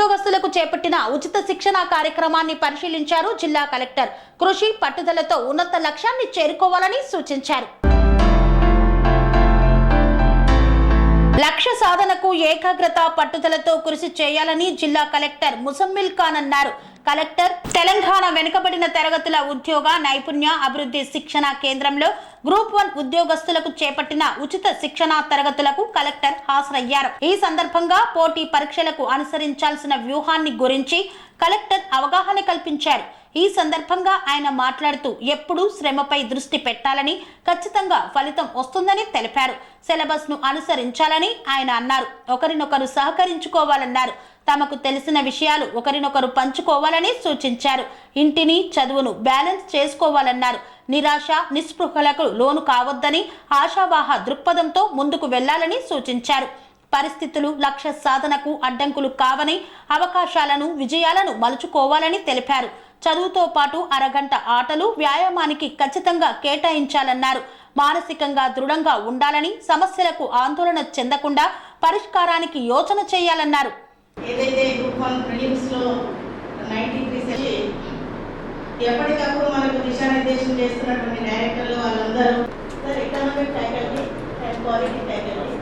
ఉద్యోగస్తులకు చేపట్టిన ఉచిత శిక్షణ కార్యక్రమాన్ని పరిశీలించారు జిల్లా కలెక్టర్. కృషి పట్టుదలతో ఉన్నత లక్ష్యాన్ని చేరుకోవాలని సూచించారు. లక్ష్య సాధనకు ఏకాగ్రత పట్టుదలతో కృషి చేయాలని జిల్లా కలెక్టర్ ముసమ్మిల్ ఖాన్ అన్నారు. కలెక్టర్. తెలంగాణ వెనుకబడిన తరగతుల ఉద్యోగ నైపుణ్య అభివృద్ధి శిక్షణ కేంద్రంలో గ్రూప్ వన్ ఉద్యోగస్తులకు చేపట్టిన ఉచిత శిక్షణ తరగతులకు కలెక్టర్ హాజరయ్యారు. ఈ సందర్భంగా పోటీ పరీక్షలకు అనుసరించాల్సిన వ్యూహాన్ని గురించి కలెక్టర్ అవగాహన కల్పించారు. ఈ సందర్భంగా ఆయన మాట్లాడుతూ ఎప్పుడూ శ్రమపై దృష్టి పెట్టాలని ఖచ్చితంగా ఫలితం వస్తుందని తెలిపారు. సిలబస్ను అనుసరించాలని ఆయన అన్నారు. ఒకరినొకరు సహకరించుకోవాలన్నారు. తమకు తెలిసిన విషయాలు ఒకరినొకరు పంచుకోవాలని సూచించారు. ఇంటిని చదువును బ్యాలెన్స్ చేసుకోవాలన్నారు. నిరాశ నిస్పృహలకు లోను కావద్దని ఆశావాహ దృక్పథంతో ముందుకు వెళ్ళాలని సూచించారు. పరిస్థితులు లక్ష్య సాధనకు అడ్డంకులు కావని అవకాశాలను విజయాలను మలుచుకోవాలని తెలిపారు. చదువుతో పాటు అరగంట ఆటలు వ్యాయామానికి ఖచ్చితంగా కేటాయించాలన్నారు. మానసికంగా దృఢంగా ఉండాలని సమస్యలకు ఆందోళన చెందకుండా పరిష్కారానికి యోచన చేయాలన్నారు. ఏదైతే గ్రూప్ వన్ ప్రిలిమ్స్లో నైంటీ త్రీ ఎప్పటికప్పుడు మనకు దిశానిర్దేశం చేస్తున్నటువంటి డైరెక్టర్లు వాళ్ళందరూ economic faculty and quality faculty.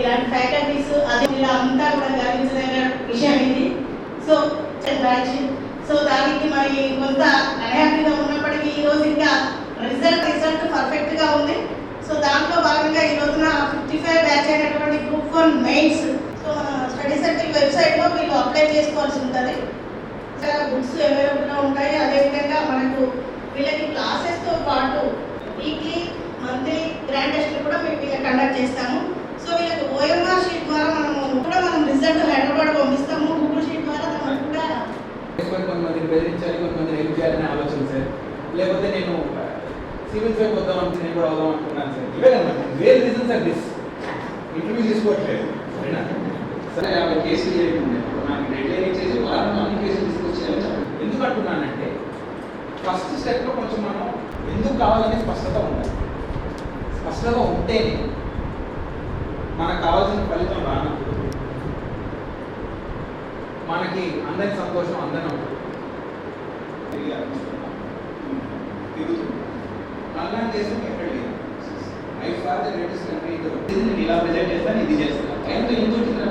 ఇలాంటి ఫ్యాకల్టీస్ అది ఇలా అంతా కూడా గర్వించదగిన విషయం ఇది. సో బ్యాచ్ సో దానికి మరి కొంత అన్హ్యాపీగా ఉన్నప్పటికీ ఈ రోజు ఇంకా రిజల్ట్ రిజల్ట్ పర్ఫెక్ట్గా ఉంది. సో దాంట్లో భాగంగా ఈ రోజున ఫిఫ్టీ ఫైవ్ బ్యాచ్ అయినటువంటి గ్రూప్ వన్ మెయిన్స్ సో మన స్టడీ సర్కిల్ వెబ్సైట్లో వీళ్ళు అప్లై చేసుకోవాల్సి ఉంటుంది. బుక్స్ అవైలబుల్గా ఉంటాయి. అదేవిధంగా మనకు వీళ్ళకి క్లాసెస్తో పాటు వీక్లీ మంత్లీ గ్రాండ్ టెస్ట్ కూడా మేము వీళ్ళకి కండక్ట్ చేస్తాము. సో వీళ్ళకి ఓఎంఆర్ షీట్ ద్వారా మనము కూడా మనం రిజల్ట్ హైదరాబాద్ పంపిస్తాము గూగుల్ షీట్ ద్వారా మనకు కూడా చేసుకొని కొంతమందిని బెదిరించాలి కొంతమందిని హెల్ప్ చేయాలని ఆలోచన సార్ లేకపోతే నేను సివిల్ సైడ్ వద్దాం అంటే నేను కూడా అవుదాం అనుకున్నాను సార్. ఇవే అనమాట వేరే రీజన్స్ సార్ దిస్ ఇంటర్వ్యూ తీసుకోవట్లేదు. సరేనా? సరే యాభై కేసులు చేయకుండా నాకు డెడ్ లైన్ ఇచ్చేసి వారం అన్ని కేసులు తీసుకొచ్చేయాలని చెప్పాను ఎందుకు అంటున్నానంటే ఫస్ట్ స్టెప్లో కొంచెం మనం ఎందుకు కావాలనే స్పష్టత ఉండాలి. స్పష్టత ఉంటేనే మనకు కావాల్సిన ఫలితం రానప్పుడు మనకి అందరి సంతోషం అందరం కళ్యాణ్ దేశం ఎక్కడ లేదు. I for the greatest country ఇలా ప్రజెంట్ చేస్తాను ఇది చేస్తాను టైంతో ఏం దొరికిందిరా